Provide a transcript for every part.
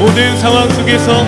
모든 상황 속에서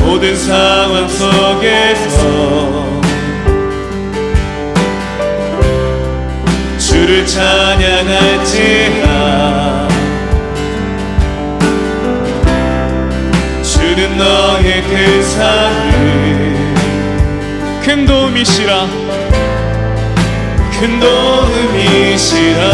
모든 상황 속에서 주를 찬양할지라 주는 너의 그 삶을 큰 도움이시라. 큰 도움이시라.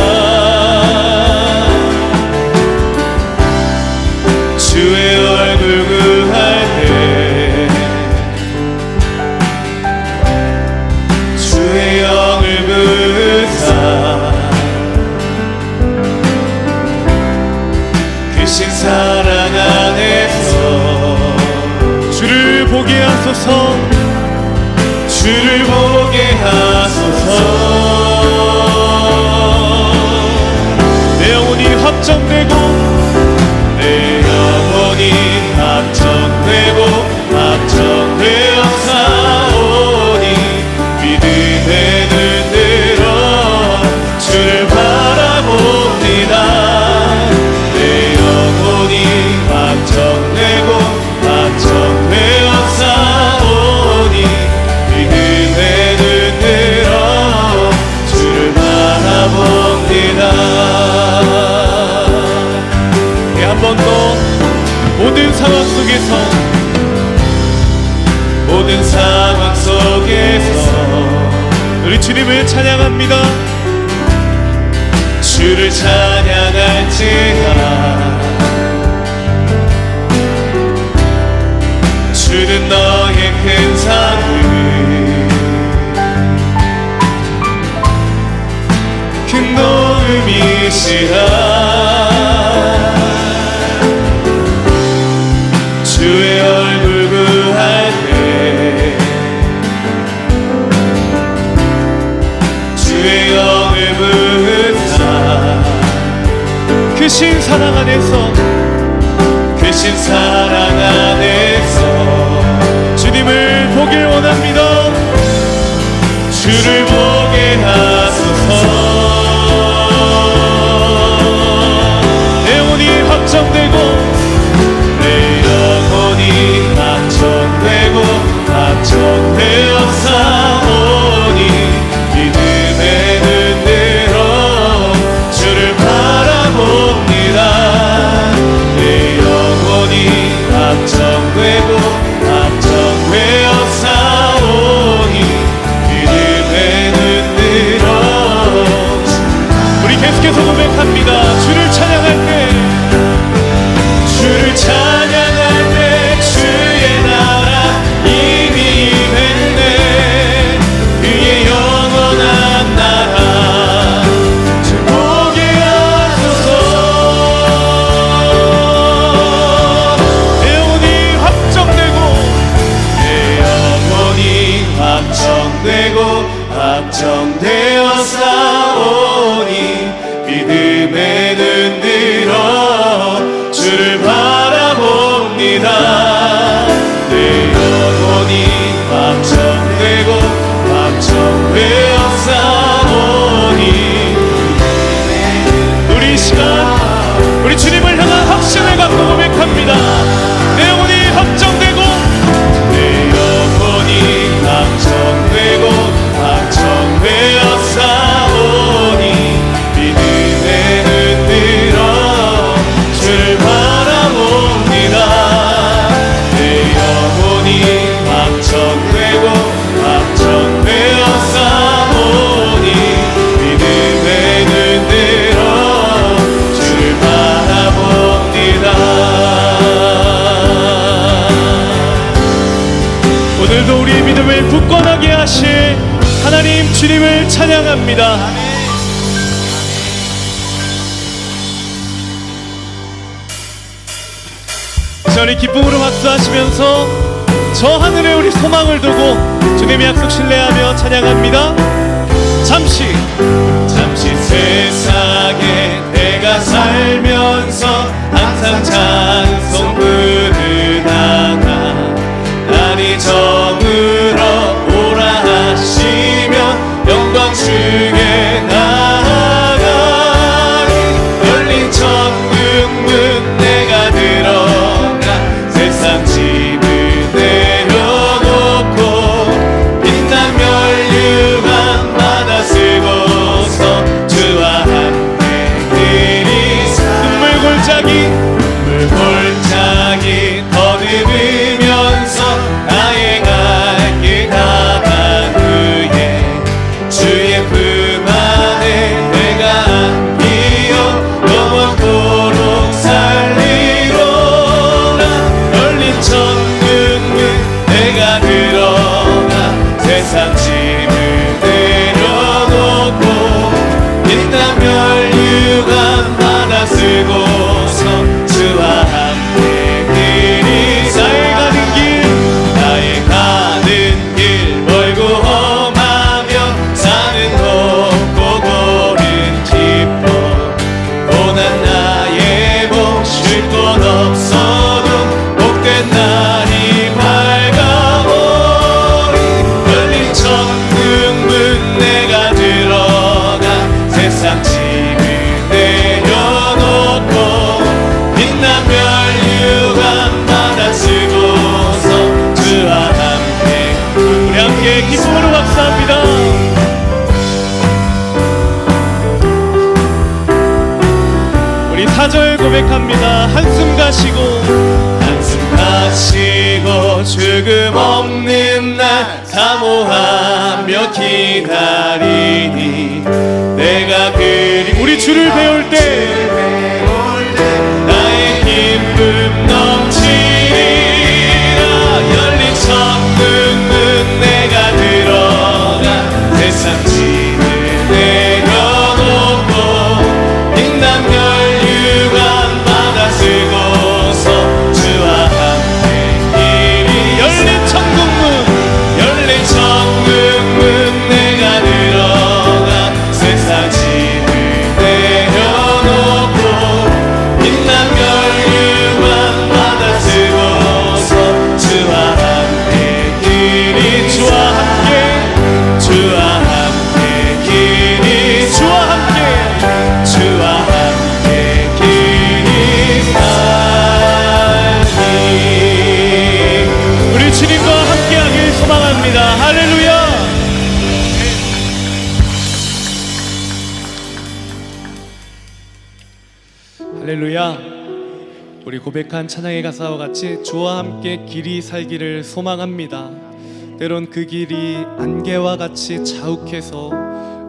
상황 속에서 모든 상황 속에서 우리 주님을 찬양합니다. 주를 찬양할지라. 주는 너의 큰 상을. 큰 도움이시라 귀신 사랑 안에서 귀신 사랑 안에서 주님을 보길 원합니다. 주를 주님을 찬양합니다. 아멘. 기쁨으로 박수하시면서 저 하늘에 우리 소망을 두고 주님의 약속 신뢰하며 찬양합니다. 잠시 고백합니다. 한숨 가시고 한숨 가시고 죽음 없는 날 사모하며 기다리니 내가 그리 우리 주를 배울 때 고백한 찬양의 가사와 같이 주와 함께 길이 살기를 소망합니다 때론 그 길이 안개와 같이 자욱해서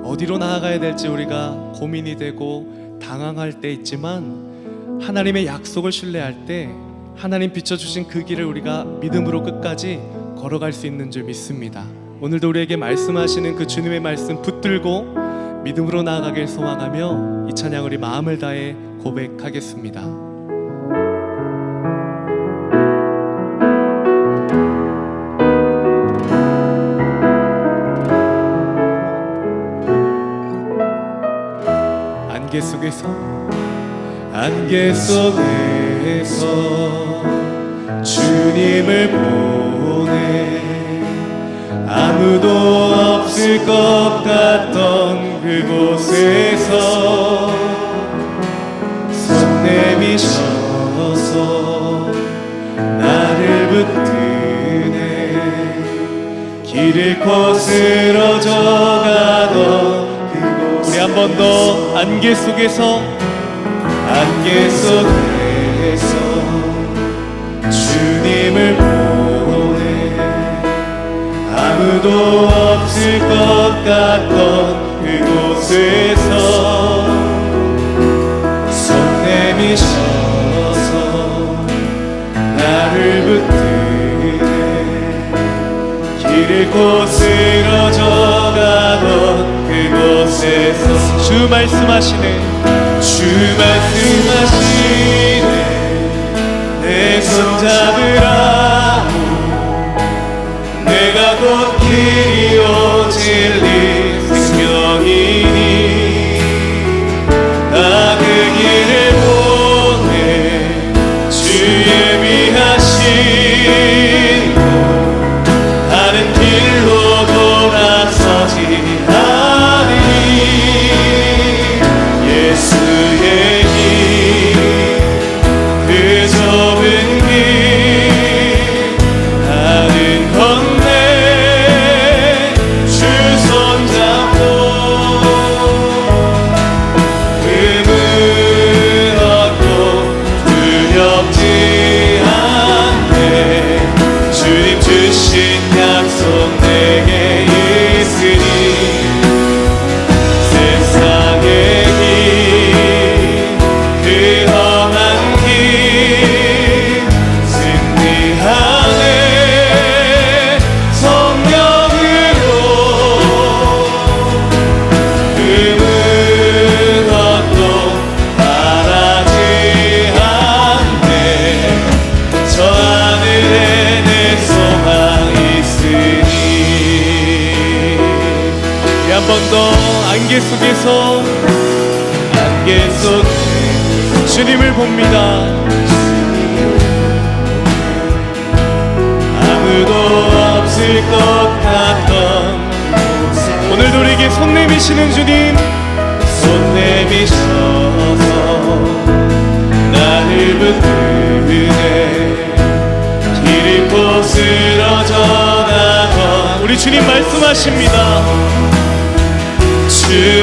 어디로 나아가야 될지 우리가 고민이 되고 당황할 때 있지만 하나님의 약속을 신뢰할 때 하나님 비춰주신 그 길을 우리가 믿음으로 끝까지 걸어갈 수 있는 줄 믿습니다 오늘도 우리에게 말씀하시는 그 주님의 말씀 붙들고 믿음으로 나아가길 소망하며 이 찬양 우리 마음을 다해 고백하겠습니다. 안개 속에서 안개 속에서 주님을 보내. 아무도 없을 것 같던 그곳에서 손 내미셔서 나를 붙드네. 길을 우리 한 번 더 안개 속에서 안개 속에서 주님을 보내 아무도 없을 것 같던 그곳에서 손 내미셔서 나를 붙드네 길을 거스러져 가던 그곳에서 주 말씀하시네. 주 말씀하시네. 내 손 잡으라 한 번 더 안개 속에서 안개 속에 주님을 봅니다. 아무도 없을 것 같던 오늘도 우리에게 손 내미시는 주님 손 내미셔서 나를 붙드네. 길을 고 쓰러져 나가 우리 주님 말씀하십니다. to